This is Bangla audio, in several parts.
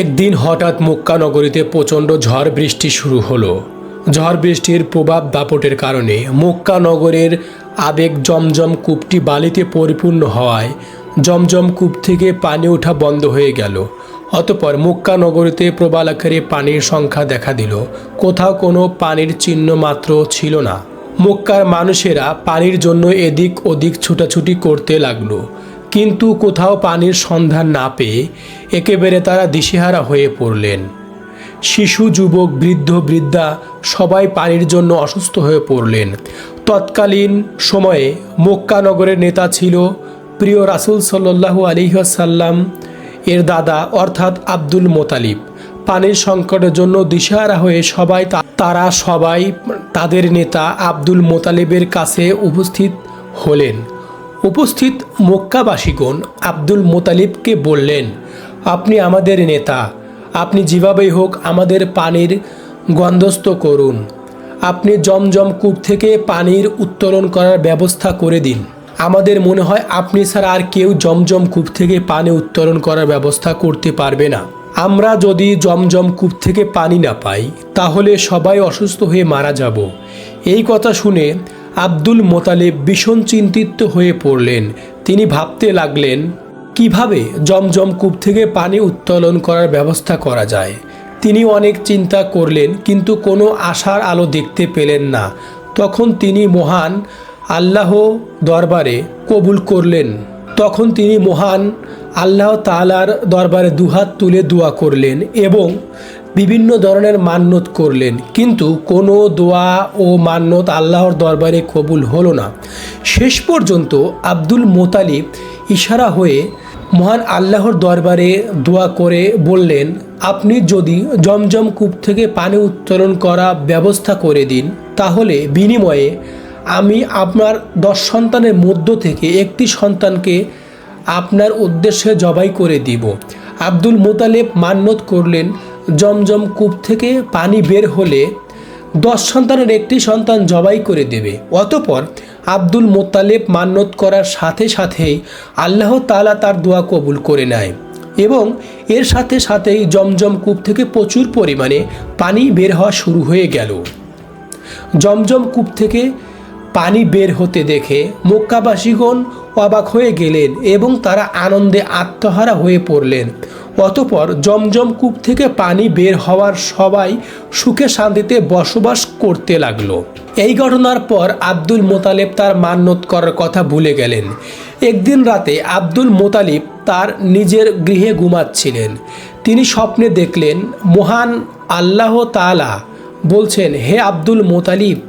একদিন হঠাৎ মক্কা নগরীতে প্রচণ্ড ঝড় বৃষ্টি শুরু হলো। ঝড় বৃষ্টির প্রভাব দাপটের কারণে মক্কা নগরের আবেগ জমজম কূপটি বালিতে পরিপূর্ণ হওয়ায় জমজম কূপ থেকে পানি ওঠা বন্ধ হয়ে গেল। অতপর মক্কা নগরীতে প্রবাল আকারে পানির সংখ্যা দেখা দিল। কোথাও কোনো পানির চিহ্ন মাত্র ছিল না। মক্কার মানুষেরা পানির জন্য এদিক ওদিক ছুটাছুটি করতে লাগল। কিন্তু কোথাও পানির সন্ধান না পেয়ে একেবারে তারা দিশেহারা হয়ে পড়লেন। শিশু, যুবক, বৃদ্ধ, বৃদ্ধা সবাই পানির জন্য অসুস্থ হয়ে পড়লেন। তৎকালীন সময়ে মক্কা নগরের নেতা ছিল প্রিয় রাসুল সাল্লাহু আলিহাসাল্লাম এর দাদা অর্থাৎ আব্দুল মোতালিব পানির সংকটের জন্য দিশেহারা হয়ে সবাই তারা সবাই তাদের নেতা আব্দুল মোতালিবের কাছে উপস্থিত হলেন। উপস্থিত মক্কাবাসীগণ আব্দুল মোতালিবকে বললেন, আপনি আমাদের নেতা। আপনি যেভাবেই হোক আমাদের পানির গন্ধস্থ করুন। আপনি জমজম কূপ থেকে পানির উত্তোলন করার ব্যবস্থা করে দিন। আমাদের মনে হয় আপনি ছাড়া আর কেউ জমজম কূপ থেকে পানি উত্তোলন করার ব্যবস্থা করতে পারবে না। আমরা যদি জমজম কূপ থেকে পানি না পাই, তাহলে সবাই অসুস্থ হয়ে মারা যাব। এই কথা শুনে আব্দুল মোতালেব ভীষণ চিন্তিত হয়ে পড়লেন। তিনি ভাবতে লাগলেন, কীভাবে জমজম কূপ থেকে পানি উত্তোলন করার ব্যবস্থা করা যায়? তিনি অনেক চিন্তা করলেন, কিন্তু কোনো আশার আলো দেখতে পেলেন না। তখন তিনি মহান আল্লাহ দরবারে কবুল করলেন। তখন তিনি মহান আল্লাহ তালার দরবারে দুহাত তুলে দোয়া করলেন এবং বিভিন্ন ধরনের মান্যত করলেন, কিন্তু কোনো দোয়া ও মান্যত আল্লাহর দরবারে কবুল হলো না। শেষ পর্যন্ত আব্দুল মোতালিব ইশারা হয়ে মহান আল্লাহর দরবারে দোয়া করে বললেন, আপনি যদি জমজম কূপ থেকে পানি উত্তোলন করা ব্যবস্থা করে দিন, তাহলে বিনিময়ে আমি আপনার দশ সন্তানের মধ্য থেকে একটি সন্তানকে আপনার উদ্দেশ্যে জবাই করে দিব। আব্দুল মোতালেব মান্যত করলেন জমজম কূপ থেকে পানি বের হলে দশ সন্তানের একটি সন্তান জবাই করে দেবে। অতপর আব্দুল মোতালেব মান্যত করার সাথে সাথেই আল্লাহ তালা তার দোয়া কবুল করে নেয় এবং এর সাথে সাথেই জমজম কূপ থেকে প্রচুর পরিমাণে পানি বের হওয়া শুরু হয়ে গেল। জমজম কূপ থেকে পানি বের হতে দেখে মক্কাবাসীগণ অবাক হয়ে গেলেন এবং তারা আনন্দে আত্মহারা হয়ে পড়লেন। অতপর জমজম কূপ থেকে পানি বের হওয়ার সবাই সুখে শান্তিতে বসবাস করতে লাগল। এই ঘটনার পর আব্দুল মোতালেব তার মান্যত করার কথা ভুলে গেলেন। একদিন রাতে আব্দুল মোতালিব তার নিজের গৃহে ঘুমাচ্ছিলেন। তিনি স্বপ্নে দেখলেন, মহান আল্লাহ তাআলা বলছেন, হে আব্দুল মোতালিব,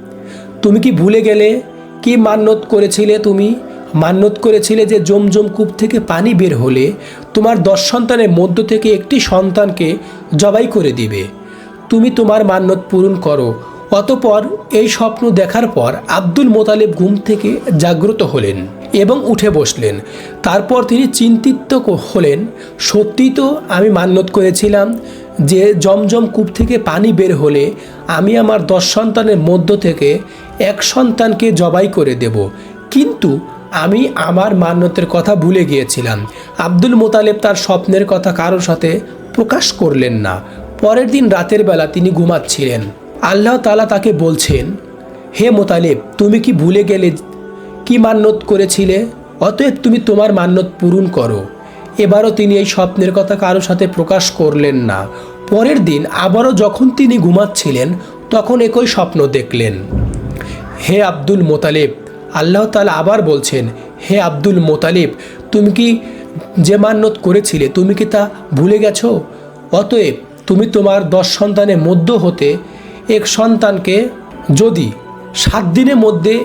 তুমি কি ভুলে গেলে? কি মান্যত করেছিলে তুমি? মান্যত করেছিলে যে জমজম কূপ থেকে পানি বের হলে তোমার দশ সন্তানের মধ্য থেকে একটি সন্তানকে জবাই করে দিবে। তুমি তোমার মান্যত পূরণ করো। অতপর এই স্বপ্ন দেখার পর আব্দুল মোতালেব ঘুম থেকে জাগ্রত হলেন এবং উঠে বসলেন। তারপর তিনি চিন্তিত হলেন সত্যি তো আমি মান্যত করেছিলাম যে জমজম কূপ থেকে পানি বের হলে আমি আমার দশ সন্তানের মধ্য থেকে এক সন্তানকে জবাই করে দেব। কিন্তু আমি আমার মান্যতের কথা ভুলে গিয়েছিলাম। আব্দুল মোতালেব তার স্বপ্নের কথা কারোর সাথে প্রকাশ করলেন না। পরের দিন রাতের বেলা তিনি ঘুমাচ্ছিলেন। আল্লাহ তালা তাকে বলছেন, হে মোতালেব, তুমি কি ভুলে গেলে কি মান্যত করেছিলে? অতএব তুমি তোমার মান্যত পূরণ করো। এবারও তিনি এই স্বপ্নের কথা কারোর সাথে প্রকাশ করলেন না। পরের দিন আবারও যখন তিনি ঘুমাচ্ছিলেন, তখন একই স্বপ্ন দেখলেন। হে আব্দুল মোতালেব আল্লাহ তালা আবার বলছেন, হে আব্দুল মোতালেব, তুমি কি যে মান্যত করেছিলে, তুমি কি তা ভুলে গেছো? অতএব তুমি তোমার দশ সন্তানের মধ্য হতে এক সন্তানকে যদি সাত দিনের মধ্যে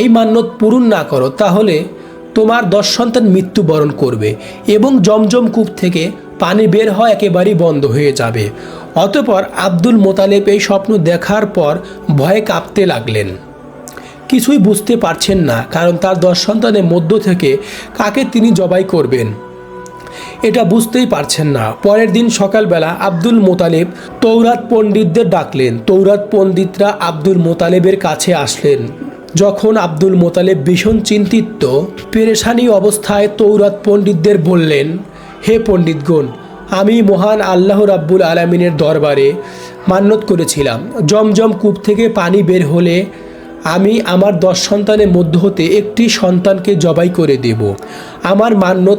এই মান্যত পূরণ না করো, তাহলে তোমার দশ সন্তান মৃত্যুবরণ করবে এবং জমজম কূপ থেকে পানি বের হওয়া একেবারেই বন্ধ হয়ে যাবে। অতপর আব্দুল মোতালেব এই স্বপ্ন দেখার পর ভয়ে কাঁপতে লাগলেন। কিছুই বুঝতে পারছেন না, কারণ তার দশ সন্তানের মধ্য থেকে কাকে তিনি জবাই করবেন? এটা বুঝতেই পারছেন না। পরের দিন সকালবেলা আব্দুল মোতালেব তৌরাত পণ্ডিতদের ডাকলেন। তৌরাত পণ্ডিতরা আব্দুল মোতালেবের কাছে আসলেন। যখন আব্দুল মোতালেব ভীষণ চিন্তিত, পেরেশানি অবস্থায় তৌরাত পণ্ডিতদের বললেন, হে পণ্ডিতগণ, আমি মহান আল্লাহ রাব্বুল আলমিনের দরবারে মান্যত করেছিলাম। জমজম কূপ থেকে পানি বের হলে আমি আমার দশ সন্তানের মধ্য হতে একটি সন্তানকে জবাই করে দেব। আমার মান্যত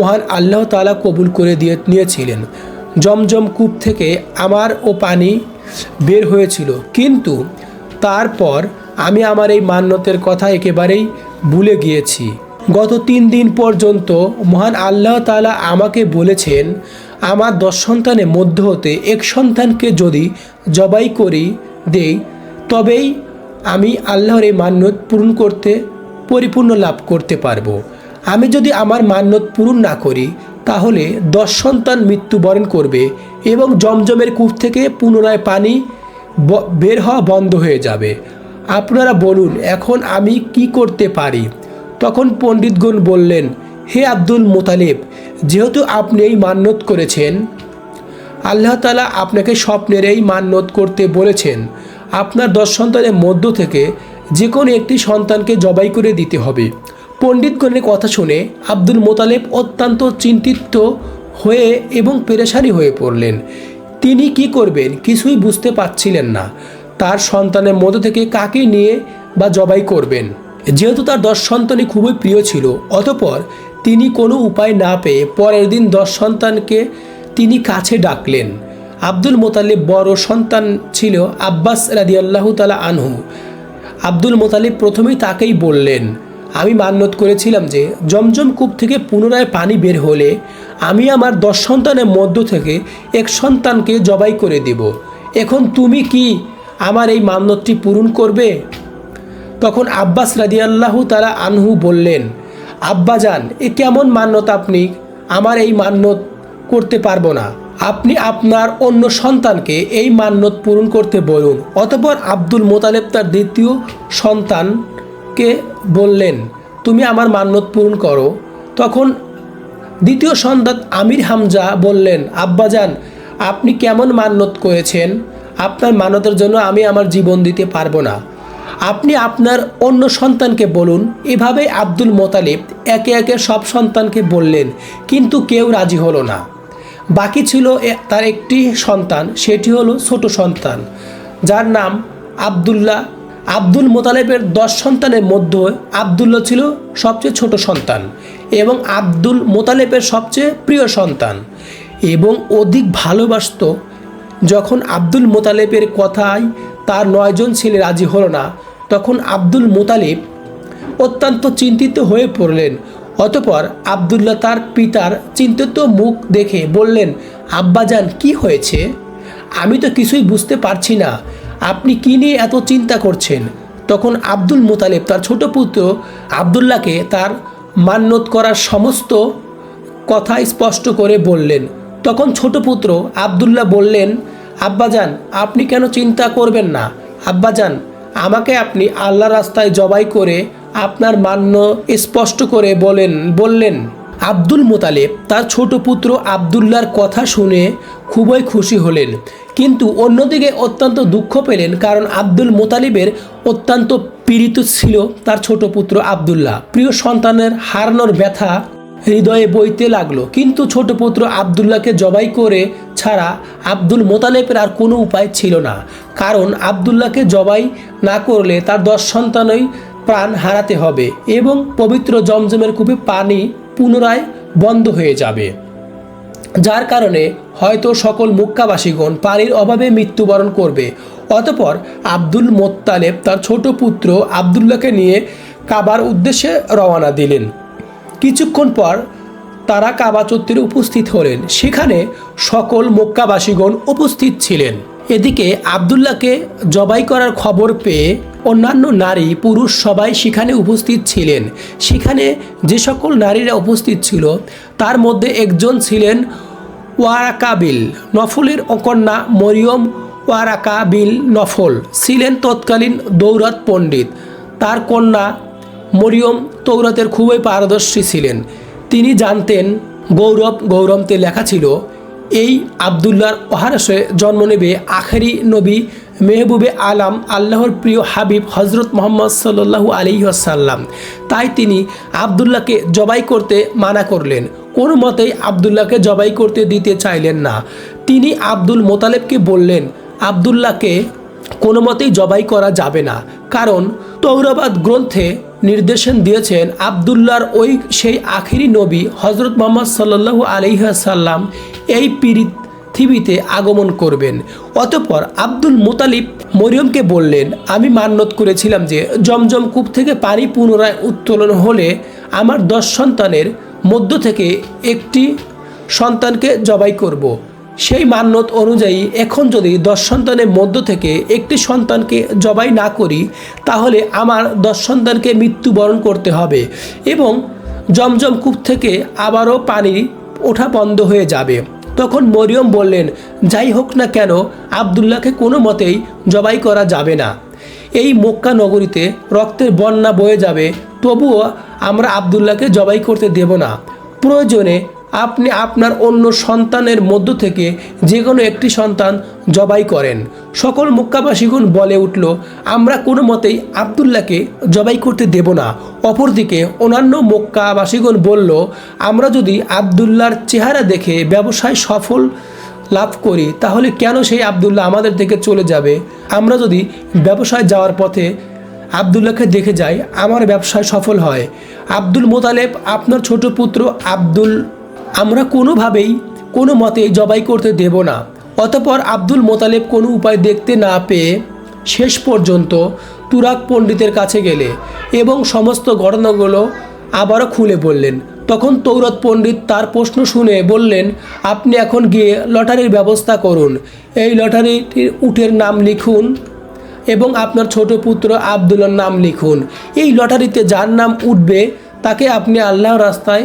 মহান আল্লাহ তাআলা কবুল করে দিয়ে নিয়েছিলেন। জমজম কূপ থেকে আমার ও পানি বের হয়েছিল। কিন্তু তারপর আমি আমার এই মান্যতের কথা একেবারেই ভুলে গিয়েছি। গত তিন দিন পর্যন্ত মহান আল্লাহ তালা আমাকে বলেছেন, আমার দশ সন্তানের মধ্য হতে এক সন্তানকে যদি জবাই করি দেই, তবেই আমি আল্লাহর এই মান্যত পূরণ করতে, পরিপূর্ণ লাভ করতে পারব। আমি যদি আমার মান্যত পূরণ না করি, তাহলে দশ সন্তান মৃত্যুবরণ করবে এবং জমজমের কূপ থেকে পুনরায় পানি বের হওয়া বন্ধ হয়ে যাবে। আপনারা বলুন, এখন আমি কি করতে পারি? তখন পণ্ডিতগণ বললেন, হে আব্দুল মোতালেব, যেহেতু আপনি এই মান্যত করেছেন, আল্লাহ তালা আপনাকে স্বপ্নের এই মান্যত করতে বলেছেন। আপনার দশ সন্তানের মধ্য থেকে যে কোনো একটি সন্তানকে জবাই করে দিতে হবে। পণ্ডিতগণের কথা শুনে আব্দুল মোতালেব অত্যন্ত চিন্তিত হয়ে এবং পেরেশানি হয়ে পড়লেন। তিনি কি করবেন কিছুই বুঝতে পারছিলেন না। তার সন্তানের মধ্য থেকে কাকে নিয়ে বা জবাই করবেন? যেহেতু তার দশ সন্তানই খুবই প্রিয় ছিল, অতপর তিনি কোনো উপায় না পেয়ে পরের দিন দশ সন্তানকে তিনি কাছে ডাকলেন। আব্দুল মোতালিব বড় সন্তান ছিল আব্বাস রাদিয়াল্লাহু তালা আনহু। আব্দুল মোতালিব প্রথমেই তাকেই বললেন, আমি মান্যত করেছিলাম যে, জমজম কূপ থেকে পুনরায় পানি বের হলে আমি আমার দশ সন্তানের মধ্য থেকে এক সন্তানকে জবাই করে দেব। এখন তুমি কি আমার এই মান্যতটি পূরণ করবে? তখন আব্বাস রাদিয়াল্লাহু তালা আনহু বললেন আব্বাজান এ কেমন মান্যত আপনি? আমার এই মান্যত করতে পারব না। আপনি আপনার অন্য সন্তানকে এই মান্যত পূরণ করতে বলুন। অতপর আব্দুল মোতালেব তার দ্বিতীয় সন্তানকে বললেন, তুমি আমার মান্যত পূরণ করো। তখন দ্বিতীয় সন্তান আমির হামজা বললেন, আব্বাজান, আপনি কেমন মান্যত করেছেন? আপনার মান্যতের জন্য আমি আমার জীবন দিতে পারব না। আপনি আপনার অন্য সন্তানকে বলুন। এভাবে আব্দুল মোতালিব একে একে সব সন্তানকে বললেন, কিন্তু কেউ রাজি হলো না। বাকি ছিল তার একটি সন্তান, সেটি হলো ছোট সন্তান, যার নাম আবদুল্লাহ। আব্দুল মোতালেবের দশ সন্তানের মধ্যে আবদুল্লাহ ছিল সবচেয়ে ছোট সন্তান এবং আব্দুল মোতালেবের সবচেয়ে প্রিয় সন্তান এবং অধিক ভালোবাসত। যখন আব্দুল মোতালেবের কথায় তার নয়জন ছেলে রাজি হলো না, তখন আব্দুল মোতালেব অত্যন্ত চিন্তিত হয়ে পড়লেন। অতপর আবদুল্লাহ তার পিতার চিন্তিত মুখ দেখে বললেন, আব্বাজান, কি হয়েছে? আমি তো কিছুই বুঝতে পারছি না। আপনি কি নিয়ে এত চিন্তা করছেন? তখন আব্দুল মোতালেব তার ছোট পুত্র আবদুল্লাহকে তার মান্যত করার সমস্ত কথা স্পষ্ট করে বললেন। তখন ছোট পুত্র আবদুল্লাহ বললেন, আব্বাজান, আপনি কেন চিন্তা করবেন না? আব্বাজান, আমাকে আপনি আল্লাহ রাস্তায় জবাই করে আপনার মান্য স্পষ্ট করে বলেন, বললেন, আব্দুল মোতালেব তার ছোট পুত্র আবদুল্লার কথা শুনে খুবই খুশি হলেন। কিন্তু অন্যদিকে অত্যন্ত দুঃখ পেলেন কারণ আব্দুল মোতালিবের অত্যন্ত পীড়িত ছিল তার ছোট পুত্র আবদুল্লাহ। প্রিয় সন্তানের হারানোর ব্যথা হৃদয়ে বইতে লাগল। কিন্তু ছোট পুত্র আবদুল্লাহকে জবাই করে ছাড়া আব্দুল মোতালেবের আর কোনো উপায় ছিল না। কারণ আবদুল্লাহকে জবাই না করলে তার দশ সন্তানই প্রাণ হারাতে হবে এবং পবিত্র জমজমের কূপে পানি পুনরায় বন্ধ হয়ে যাবে। যার কারণে হয়তো সকল মুক্কাবাসীগণ পানির অভাবে মৃত্যুবরণ করবে। অতপর আব্দুল মোত্তালেব তার ছোট পুত্র আবদুল্লাহকে নিয়ে কাবার উদ্দেশ্যে রওনা দিলেন। কিছুক্ষণ পর তারা কাবা চত্বরে উপস্থিত হলেন। সেখানে সকল মক্কাবাসীগণ উপস্থিত ছিলেন। এদিকে আবদুল্লাহকে জবাই করার খবর পেয়ে অন্যান্য নারী, পুরুষ সবাই সেখানে উপস্থিত ছিলেন। সেখানে যে সকল নারীরা উপস্থিত ছিল, তার মধ্যে একজন ছিলেন ওয়ারাকাবিল নফলের কন্যা মরিয়ম ওয়ারাকাবিল নফল। ছিলেন তৎকালীন দৌরাত পণ্ডিত। তার কন্যা মরিয়ম তৌরাতের খুবই পারদর্শী ছিলেন। তিনি জানতেন গৌরব গৌরমতে লেখা ছিল এই আবদুল্লাহর অহারসে জন্ম নেবে আখেরি নবী মেহবুবে আলাম, আল্লাহর প্রিয় হাবিব হজরত মোহাম্মদ সাল্লু আলী আসাল্লাম তাই তিনি আবদুল্লাহকে জবাই করতে মানা করলেন। কোনো মতেই আবদুল্লাহকে জবাই করতে দিতে চাইলেন না। তিনি আব্দুল মোতালেবকে বললেন, আবদুল্লাহকে কোনো মতেই জবাই করা যাবে না। কারণ তৌরাবাদ গ্রন্থে নির্দেশন দিয়েছেন আবদুল্লাহর ওই সেই আখিরি নবী হজরত মোহাম্মদ সাল্লু আলিহাসাল্লাম এই পৃথিবীতে আগমন করবেন অতপর আব্দুল মুতালিব মরিয়মকে বললেন, আমি মান্যত করেছিলাম যে জমজম কূপ থেকে পানি পুনরায় উত্তোলন হলে আমার দশ সন্তানের মধ্য থেকে একটি সন্তানকে জবাই করব। সেই মান্যত অনুযায়ী এখন যদি দশ সন্তানের মধ্য থেকে একটি সন্তানকে জবাই না করি, তাহলে আমার দশ সন্তানকে মৃত্যুবরণ করতে হবে এবং জমজম কূপ থেকে আবারও পানি ওঠা বন্ধ হয়ে যাবে। তখন মরিয়ম বললেন, যাই হোক না কেন, আবদুল্লাহকে কোনো মতেই জবাই করা যাবে না। এই মক্কা নগরীতে রক্তের বন্যা বয়ে যাবে, তবুও আমরা আবদুল্লাহকে জবাই করতে দেব না। প্রয়োজনে আপনি আপনার অন্য সন্তানের মধ্য থেকে যে কোনো একটি সন্তান জবাই করেন। সকল মক্কাবাসীগণ বলে উঠল, আমরা কোনো মতেই আবদুল্লাহকে জবাই করতে দেব না। অপরদিকে অন্যান্য মক্কাবাসীগণ বলল, আমরা যদি আবদুল্লাহর চেহারা দেখে ব্যবসায় সফল লাভ করি, তাহলে কেন সেই আবদুল্লাহ আমাদের থেকে চলে যাবে? আমরা যদি ব্যবসায় যাওয়ার পথে আবদুল্লাহকে দেখে যাই, আমার ব্যবসায় সফল হয়। আব্দুল মোতালেব, আপনার ছোট পুত্র আব্দুল আমরা কোনোভাবেই কোনো মতে জবাই করতে দেব না। অতপর আব্দুল মোতালেব কোনো উপায় দেখতে না পেয়ে শেষ পর্যন্ত তুরাক পণ্ডিতের কাছে গেলে এবং সমস্ত ঘটনাগুলো আবারও খুলে বললেন। তখন তৌরত পণ্ডিত তার প্রশ্ন শুনে বললেন, আপনি এখন গিয়ে লটারির ব্যবস্থা করুন। এই লটারিটির উটের নাম লিখুন এবং আপনার ছোট পুত্র আবদুল্লার নাম লিখুন। এই লটারিতে যার নাম উঠবে তাকে আপনি আল্লাহর রাস্তায়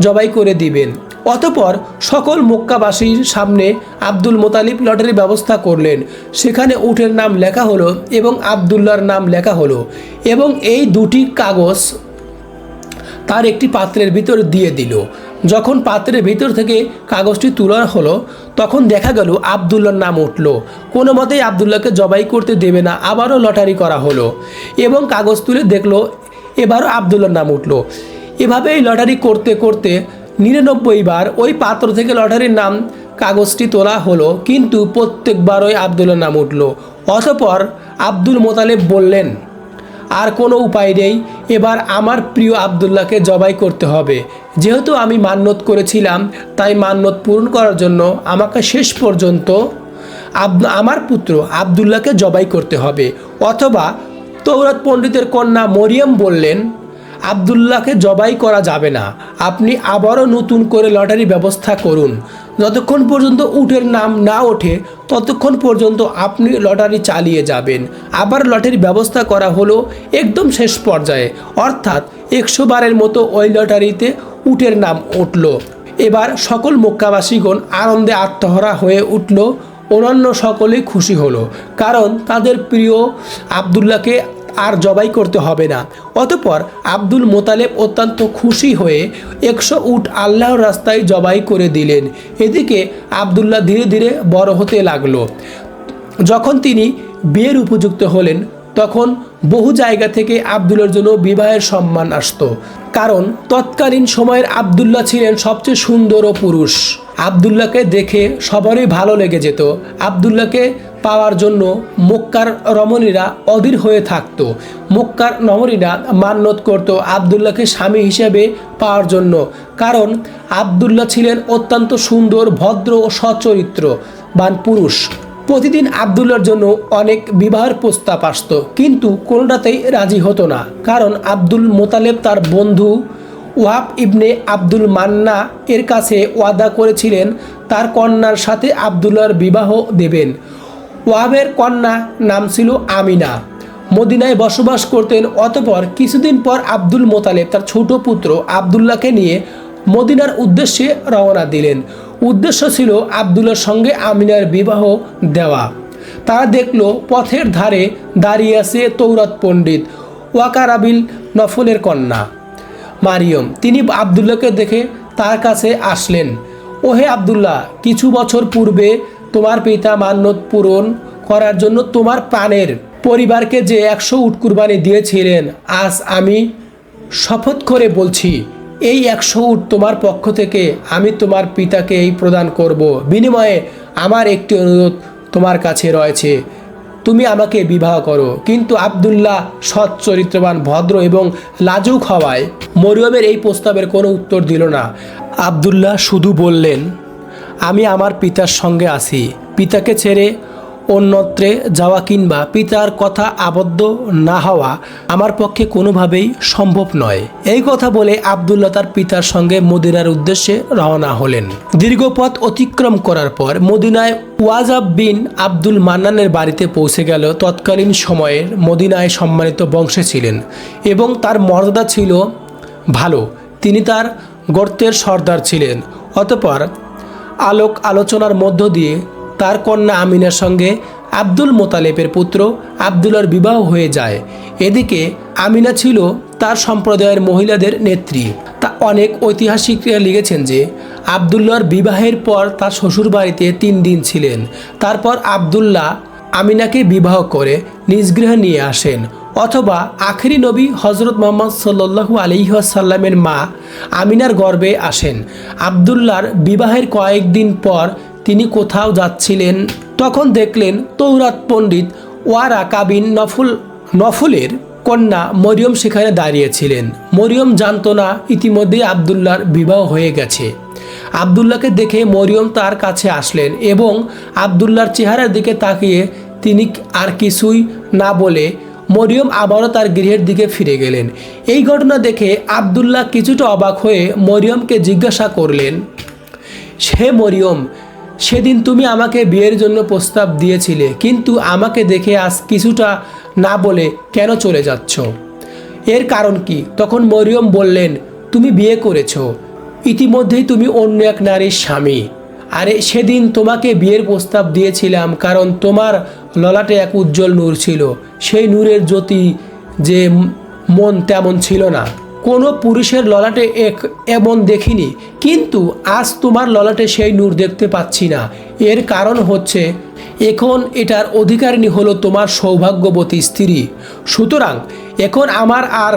জবাই করে দিবেন। অতপর সকল মক্কাবাসীর সামনে আব্দুল মোতালিব লটারির ব্যবস্থা করলেন। সেখানে উটের নাম লেখা হলো এবং আবদুল্লার নাম লেখা হলো এবং এই দুটি কাগজ তার একটি পাত্রের ভিতর দিয়ে দিল। যখন পাত্রের ভিতর থেকে কাগজটি তোলা হলো, তখন দেখা গেল আবদুল্লার নাম উঠল। কোনো মতেই আবদুল্লাহকে জবাই করতে দেবে না, আবারও লটারি করা হলো এবং কাগজ তুলে দেখল, এবারও আবদুল্লার নাম উঠল। এভাবেই লটারি করতে করতে নিরানব্বই বার ওই পাত্র থেকে লটারির নাম কাগজটি তোলা হলো, কিন্তু প্রত্যেকবারই আবদুল্লার নাম উঠল। অতপর আব্দুল মোতালেব বললেন, আর কোনো উপায় নেই, এবার আমার প্রিয় আবদুল্লাহকে জবাই করতে হবে। যেহেতু আমি মান্যত করেছিলাম, তাই মান্যত পূরণ করার জন্য আমাকে শেষ পর্যন্ত আমার পুত্র আবদুল্লাহকে জবাই করতে হবে। অথবা তৌরত পণ্ডিতের কন্যা মরিয়ম বললেন আবদুল্লাহকে জবাই করা যাবে না। আপনি আবারও নতুন করে লটারি ব্যবস্থা করুন। যতক্ষণ পর্যন্ত উটের নাম না ওঠে, ততক্ষণ পর্যন্ত আপনি লটারি চালিয়ে যাবেন। আবার লটারির ব্যবস্থা করা হলো একদম শেষ পর্যায়ে। অর্থাৎ একশো বারের মতো ওই লটারিতে উটের নাম উঠল। এবার সকল মক্কাবাসীগণ আনন্দে আত্মহরা হয়ে উঠল। অন্যান্য সকলেই খুশি হলো। কারণ তাদের প্রিয় আবদুল্লাহকে আর জবাই করতে হবে না। অতপর আব্দুল মোতালেব অত্যন্ত খুশি হয়ে একশো উট আল্লাহর রাস্তায় জবাই করে দিলেন। এদিকে আবদুল্লাহ ধীরে ধীরে বড় হতে লাগল। যখন তিনি বিয়ের উপযুক্ত হলেন, তখন বহু জায়গা থেকে আবদুল্লার জন্য বিবাহের সম্মান আসতো। কারণ তৎকালীন সময়ের আবদুল্লাহ ছিলেন সবচেয়ে সুন্দর ও পুরুষ। আবদুল্লাহকে দেখে সবারই ভালো লেগে যেত। আবদুল্লাহকে পাওয়ার জন্য মক্কার রমণীরা অধীর হয়ে থাকতো। মক্কার রমণীরা মান্যত করত আবদুল্লাহকে স্বামী হিসেবে পাওয়ার জন্য, কারণ আবদুল্লাহ ছিলেন অত্যন্ত সুন্দর, ভদ্র ও সচরিত্র, বান পুরুষ। প্রতিদিন আবদুল্লার জন্য অনেক বিবাহের প্রস্তাব আসত, কিন্তু কোনোটাতেই রাজি হতো না, কারণ আব্দুল মোতালেব তার বন্ধু ওয়াব ইবনে আব্দুল মান্না এর কাছে ওয়াদা করেছিলেন তার কন্যার সাথে আবদুল্লার বিবাহ দেবেন। ওয়াবের কন্যা নাম ছিল আমিনা। মদিনায় বসবাস করতেন, অতপর কিছুদিন পর আব্দুল মোতালেব তার ছোট পুত্র আবদুল্লাহকে নিয়ে মদিনার উদ্দেশ্যে রওনা দিলেন। উদ্দেশ্য ছিল আবদুল্লার সঙ্গে আমিনার বিবাহ দেওয়া। তারা দেখল পথের ধারে দাঁড়িয়ে আছে তৌরাত পণ্ডিত ওয়াকারাবিল নফলের কন্যা। মারিয়ম, তিনি আবদুল্লাহকে দেখে তার কাছে আসলেন, ওহে আবদুল্লাহ, কিছু বছর পূর্বে তোমার পিতা মান্যত পূরণ করার জন্য তোমার প্রাণের পরিবারকে যে একশো উট কুরবানি দিয়েছিলেন, আজ আমি শপথ করে বলছি, এই একশো উট তোমার পক্ষ থেকে আমি তোমার পিতাকে এই প্রদান করব। বিনিময়ে আমার একটি অনুরোধ তোমার কাছে রয়েছে। তুমি আমাকে বিবাহ করো। কিন্তু আবদুল্লাহ সৎ, চরিত্রবান, ভদ্র এবং লাজুক হওয়ায় মরিয়মের এই প্রস্তাবের কোনো উত্তর দিল না। আবদুল্লাহ শুধু বললেন আমি আমার পিতার সঙ্গে আছি। পিতাকে ছেড়ে অন্যত্রে যাওয়া কিংবা পিতার কথা আবদ্ধ না হওয়া আমার পক্ষে কোনোভাবেই সম্ভব নয়। এই কথা বলে আবদুল্লাহ তার পিতার সঙ্গে মদিনার উদ্দেশ্যে রওনা হলেন। দীর্ঘ পথ অতিক্রম করার পর মদিনায় ওয়াজাব বিন আব্দুল মান্নানের বাড়িতে পৌঁছে গেল তৎকালীন সময়ের মদিনায় সম্মানিত বংশে ছিলেন এবং তার মর্যাদা ছিল ভালো। তিনি তার গর্তের সর্দার ছিলেন। অতপর আলোক আলোচনার মধ্য দিয়ে তার কন্যা আমিনার সঙ্গে আব্দুল মোতালেবের পুত্র আবদুল্লার বিবাহ হয়ে যায়। এদিকে আমিনা ছিল তার সম্প্রদায়ের মহিলাদের নেত্রী। তা অনেক ঐতিহাসিকরা লিখেছেন যে আবদুল্লার বিবাহের পর তার শ্বশুরবাড়িতে তিন দিন ছিলেন। তারপর আবদুল্লাহ আমিনাকে বিবাহ করে নিজ গৃহে নিয়ে আসেন। অথবা আখেরি নবী হজরত মোহাম্মদ সাল্লু আলিহাসাল্লামের মা আমিনার গর্বে আসেন। আবদুল্লার বিবাহের কয়েকদিন পর তিনি কোথাও যাচ্ছিলেন, তখন দেখলেন তৌরাত পণ্ডিত ওয়ারা কাবিন নফুল, নফুলের কন্যা মরিয়ম সেখানে দাঁড়িয়েছিলেন। মরিয়ম জানতো না, ইতিমধ্যেই আবদুল্লার বিবাহ হয়ে গেছে। আবদুল্লাহকে দেখে মরিয়ম তার কাছে আসলেন এবং আবদুল্লার চেহারার দিকে তাকিয়ে তিনি আর কিছুই না বলে মরিয়ম আবারও তার গৃহের দিকে ফিরে গেলেন। এই ঘটনা দেখে আবদুল্লাহ কিছুটা অবাক হয়ে মরিয়মকে জিজ্ঞাসা করলেন সে মরিয়ম, সেদিন তুমি আমাকে বিয়ের জন্য প্রস্তাব দিয়েছিলে, কিন্তু আমাকে দেখে আজ কিছুটা না বলে কেন চলে যাচ্ছ? এর কারণ কি? তখন মরিয়ম বললেন, তুমি বিয়ে করেছ, ইতিমধ্যেই তুমি অন্য এক নারীর স্বামী। আরে সেদিন তোমাকে বিয়ের প্রস্তাব দিয়েছিলাম, কারণ তোমার ললাটে এক উজ্জ্বল নূর ছিল। সেই নূরের জ্যোতি যে মন তেমন ছিল না। কোনো পুরুষের ললাটে এক এমন দেখিনি, কিন্তু আজ তোমার ললাটে সেই নূর দেখতে পাচ্ছি না। এর কারণ হচ্ছে, এখন এটার অধিকারিণী হলো তোমার সৌভাগ্যবতী স্ত্রী। সুতরাং এখন আমার আর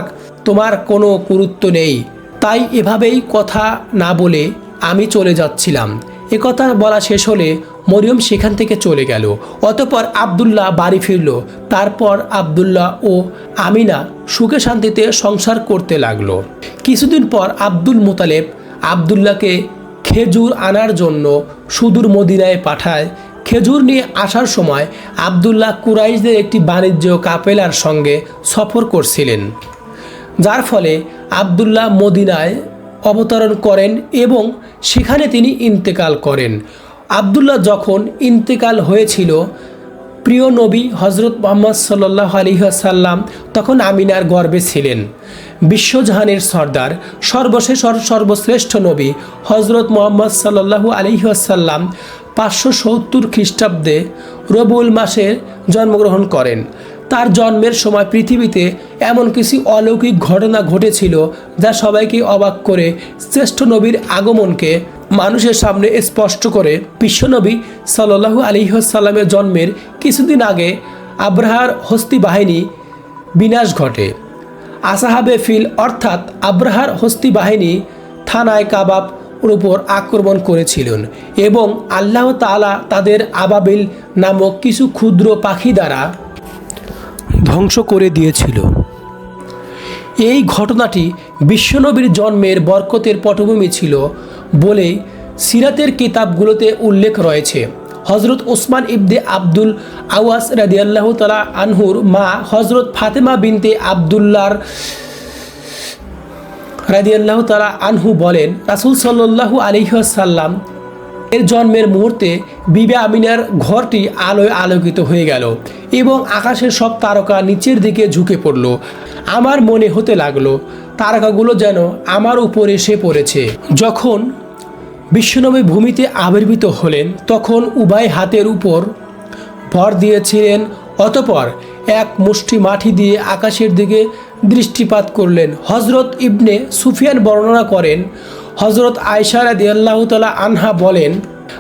তোমার কোনো গুরুত্ব নেই। তাই এভাবেই কথা না বলে আমি চলে যাচ্ছিলাম। একথা বলা শেষ হলে মরিয়ম সেখান থেকে চলে গেল। অতপর আবদুল্লাহ বাড়ি ফিরল। তারপর আবদুল্লাহ ও আমিনা সুখে শান্তিতে সংসার করতে লাগল। কিছুদিন পর আব্দুল মোতালেব আবদুল্লাহকে খেজুর আনার জন্য সুদূর মদিনায় পাঠায়। খেজুর নিয়ে আসার সময় আবদুল্লাহ কুরাইশদের একটি বাণিজ্য কাপেলার সঙ্গে সফর করছিলেন। যার ফলে আবদুল্লাহ মদিনায় অবতরণ করেন এবং সেখানে তিনি ইন্তেকাল করেন। আবদুল্লাহ যখন ইন্তেকাল হয়েছিল, প্রিয় নবী হজরত মোহাম্মদ সাল্লাহ আলিহাসাল্লাম তখন আমিনার গর্বে ছিলেন। বিশ্বজাহানের সর্দার, সর্বশেষ সর্বশ্রেষ্ঠ নবী হজরত মোহাম্মদ সাল্লাহু আলিহাসাল্লাম পাঁচশো সত্তর খ্রিস্টাব্দে রবুল মাসে জন্মগ্রহণ করেন। তার জন্মের সময় পৃথিবীতে এমন কিছু অলৌকিক ঘটনা ঘটেছিল যা সবাইকে অবাক করে। শ্রেষ্ঠ নবীর আগমনকে মানুষের সামনে স্পষ্ট করে। বিশ্বনবী সাল্লাহু আলিহাসাল্লামের জন্মের কিছুদিন আগে আব্রাহার হস্তি বাহিনী বিনাশ ঘটে। আসাহাবে ফিল অর্থাৎ আব্রাহার হস্তি বাহিনী থানায় কাবাব উপর আক্রমণ করেছিলেন এবং আল্লাহ তালা তাদের আবাবিল নামক কিছু ক্ষুদ্র পাখি দ্বারা ধ্বংস করে দিয়েছিল। এই ঘটনাটি বিশ্বনবীর জন্মের বরকতের পটভূমি ছিল বলে সিরাতের কিতাবগুলোতে উল্লেখ রয়েছে। হজরত ওসমান ইবদে আব্দুল আওয়াস রাদিয়াল্লাহ তালা আনহুর মা হজরত ফাতেমা বিনতে আবদুল্লার রাদিয়াল্লাহ তালা আনহু বলেন, রাসুল সাল্লাহু আলিহাসাল্লাম এর জন্মের মুহূর্তে বিবে আমিনার ঘরটি আলোয় আলোকিত হয়ে গেল এবং আকাশের সব তারকা নিচের দিকে ঝুঁকে পড়ল। আমার মনে হতে লাগল, তারকাগুলো যেন আমার উপর এসে পড়েছে। যখন বিশ্বনবী ভূমিতে আবির্ভূত হলেন, তখন উভয় হাতের উপর ভর দিয়েছিলেন, অতপর এক মুষ্টি মাটি দিয়ে আকাশের দিকে দৃষ্টিপাত করলেন। হজরত ইবনে সুফিয়ান বর্ণনা করেন হজরত আয়সা রাদি আল্লাহ তালা আনহা বলেন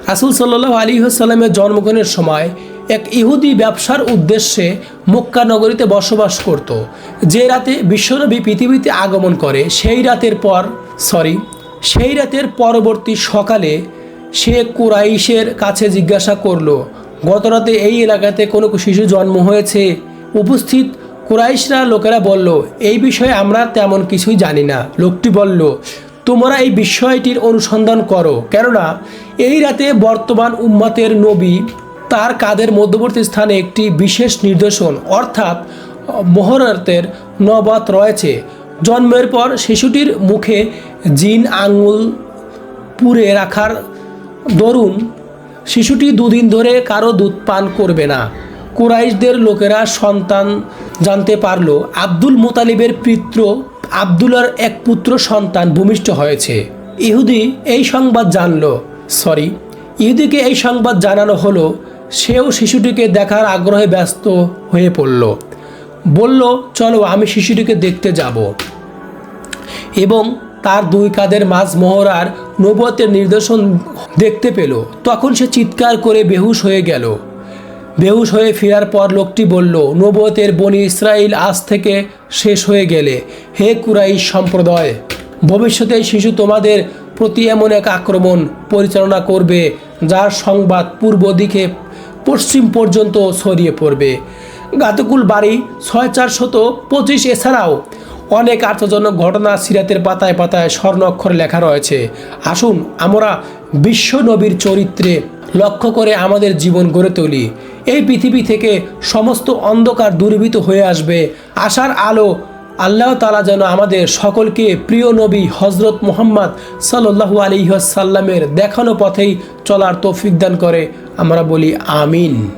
রাসুল সাল্লাহ আলী সাল্লামের জন্মগ্রহণের সময় এক ইহুদি ব্যবসার উদ্দেশ্যে মক্কা নগরীতে বসবাস করত। যে রাতে বিশ্বনবী পৃথিবীতে আগমন করে, সেই রাতের পর সরি সেই রাতের পরবর্তী সকালে সে কুরাইশের কাছে জিজ্ঞাসা করল, গত রাতে এই এলাকাতে কোনো শিশু জন্ম হয়েছে? উপস্থিত কুরাইশরা লোকেরা বলল, এই বিষয়ে আমরা তেমন কিছুই জানি না। লোকটি বলল তোমরা এই বিষয়টির অনুসন্ধান করো। কেননা, এই রাতে বর্তমান উম্মাতের নবী তার কাদের মধ্যবর্তী স্থানে একটি বিশেষ নির্দেশন, অর্থাৎ মহরতের নবাত রয়েছে। জন্মের পর শিশুটির মুখে জিন আঙুল পুরে রাখার দরুন শিশুটি দুদিন ধরে কারও দুধ পান করবে না। কুরাইশদের লোকেরা সন্তান জানতে পারল, আব্দুল মোতালিবের পিত্র আবদুল্লার এক পুত্র সন্তান ভূমিষ্ঠ হয়েছে। ইহুদি এই সংবাদ জানলো। সরি, ইহুদিকে এই সংবাদ জানানো হলো, সেও শিশুটিকে দেখার আগ্রহে ব্যস্ত হয়ে পড়ল। বলল, চলো, আমি শিশুটিকে দেখতে যাব। এবং তার দুই কাদের মাঝ মোহরার নবতের নির্দেশন দেখতে পেল। তখন সে চিৎকার করে বেহুশ হয়ে গেল। বেহুশ হয়ে ফেরার পর লোকটি বলল নবতের বনি ইসরায়েল আজ থেকে শেষ হয়ে গেলে। হে কুরাই সম্প্রদায়, ভবিষ্যতে শিশু তোমাদের প্রতি এমন এক আক্রমণ পরিচালনা করবে, যার সংবাদ পূর্ব দিকে পশ্চিম পর্যন্ত ছড়িয়ে পড়বে। গাতকুল বাড়ি ছয় চারশত পঁচিশ এছাড়াও অনেক আর্থজনক ঘটনা সিরাতের পাতায় পাতায় স্বর্ণ অক্ষরে লেখা রয়েছে। আসুন আমরা বিশ্ব নবীর চরিত্রে লক্ষ্য করে আমাদের জীবন গড়ে তুলি। এই পৃথিবী থেকে সমস্ত অন্ধকার দূরীভূত হয়ে আসবে। আশার আলো আল্লাহ তালা যেন আমাদের সকলকে প্রিয় নবী হজরত মোহাম্মদ সাল্লু আলিহাসাল্লামের দেখানো পথেই চলার তৌফিক দান করে। আমরা বলি আমিন।